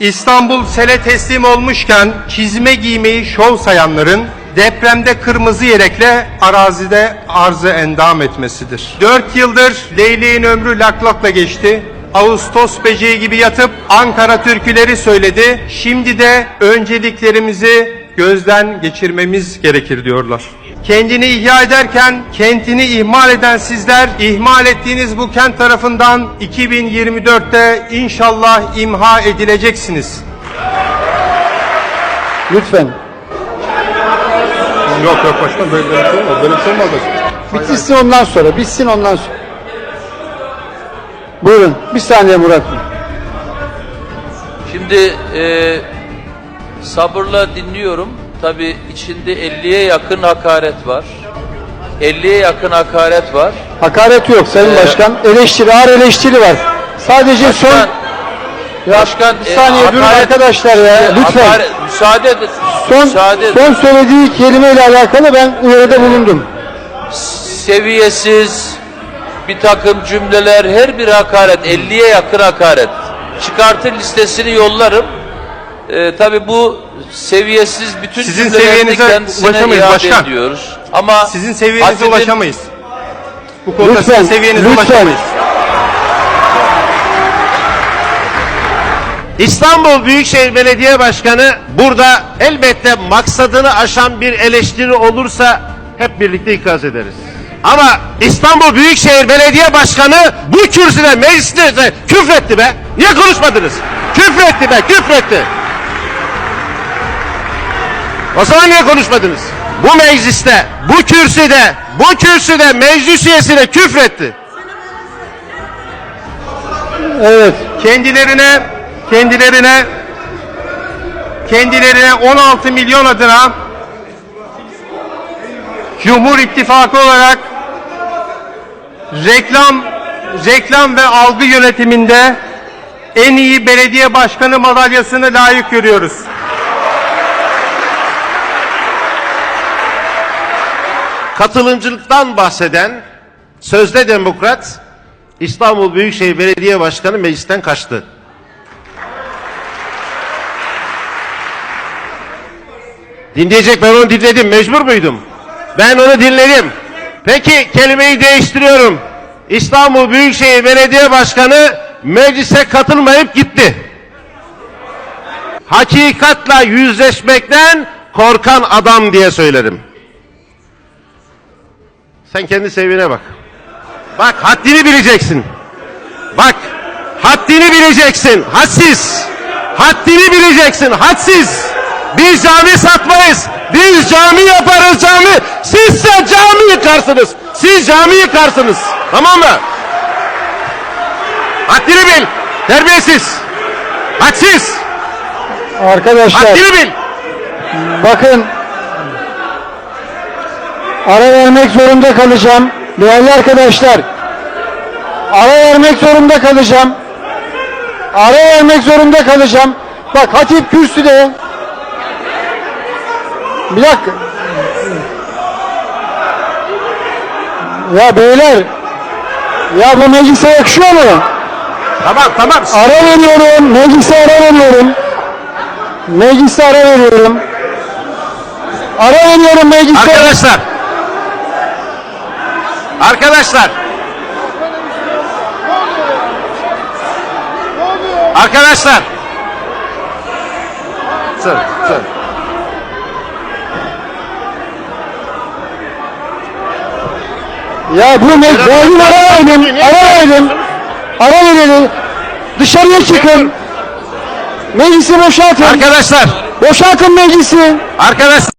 İstanbul sele teslim olmuşken çizme giymeyi şov sayanların depremde kırmızı yelekle arazide arzı endam etmesidir. Dört yıldır Leyleğin ömrü laklakla geçti. Ağustos böceği gibi yatıp Ankara türküleri söyledi. Şimdi de önceliklerimizi gözden geçirmemiz gerekir diyorlar. Kendini ihya ederken kentini ihmal eden sizler ihmal ettiğiniz bu kent tarafından 2024'te inşallah imha edileceksiniz. Lütfen. Yok yok başkan böyle, böyle bir şey olmaz. Böyle bir şey olmaz başkan. Bitsin ondan sonra. Bitsin ondan sonra. Buyurun. Bir saniye Murat Bey. Şimdi e, sabırla dinliyorum. Tabii içinde 50'ye yakın hakaret var. 50'ye yakın hakaret var. Hakaret yok Sayın Ee, Başkan. Eleştiri, ağır eleştiri var. Sadece son... Başkan, Ya başkan, bir e, saniye durun hakaret- arkadaşlar ya. e, Lütfen. hakaret- müsaade edin. Son, müsaade edin. son söylediği kelimeyle alakalı ben uyarıda bulundum. seviyesiz bir takım cümleler her bir hakaret 50'ye yakın hakaret çıkartır listesini yollarım ee, tabi bu seviyesiz bütün Sizin seviyenize ulaşamayız başkan. ediyoruz ama Sizin seviyenize haddin- ulaşamayız. Bu konuda Lütfen, sizin seviyenize lütfen. ulaşamayız. İstanbul Büyükşehir Belediye Başkanı burada elbette maksadını aşan bir eleştiri olursa hep birlikte ikaz ederiz. Ama İstanbul Büyükşehir Belediye Başkanı bu kürsüde mecliste küfretti be. Niye konuşmadınız? Küfretti be, küfretti. O zaman niye konuşmadınız? Bu mecliste, bu kürsüde, bu kürsüde meclis üyesine küfretti. Evet. kendilerine kendilerine kendilerine 16 milyon adına Cumhur İttifakı olarak reklam reklam ve algı yönetiminde en iyi belediye başkanı madalyasını layık görüyoruz. Katılımcılıktan bahseden sözde demokrat İstanbul Büyükşehir Belediye Başkanı meclisten kaçtı. Dinleyecek ben onu dinledim. Mecbur muydum? Ben onu dinledim. Peki kelimeyi değiştiriyorum. İstanbul Büyükşehir Belediye Başkanı meclise katılmayıp gitti. Hakikatla yüzleşmekten korkan adam diye söylerim. Sen kendi seviyene bak. Bak haddini bileceksin. Bak haddini bileceksin. Hadsiz. Haddini bileceksin. Hadsiz. Biz cami satmayız. Biz cami yaparız cami. Sizse cami yıkarsınız. Siz cami yıkarsınız. Tamam mı? Haddini bil. Terbiyesiz. Hadsiz. Arkadaşlar Haddini bil. bakın ara vermek zorunda kalacağım. Değerli arkadaşlar ara vermek zorunda kalacağım. Ara vermek zorunda kalacağım. Bak Hatip kürsüde bir dakika. Ya beyler ya bu meclise yakışıyor mu? Tamam tamam. Ara veriyorum. Meclise ara veriyorum. Meclise ara veriyorum. Ara veriyorum meclise. Arkadaşlar. Arkadaşlar. Arkadaşlar. Sır, sır. Ya bu me- verin ara verelim. Ara verelim. Ara verelim. Dışarıya çıkın. Meclisi boşaltın. Arkadaşlar. Boşaltın meclisi. Arkadaşlar.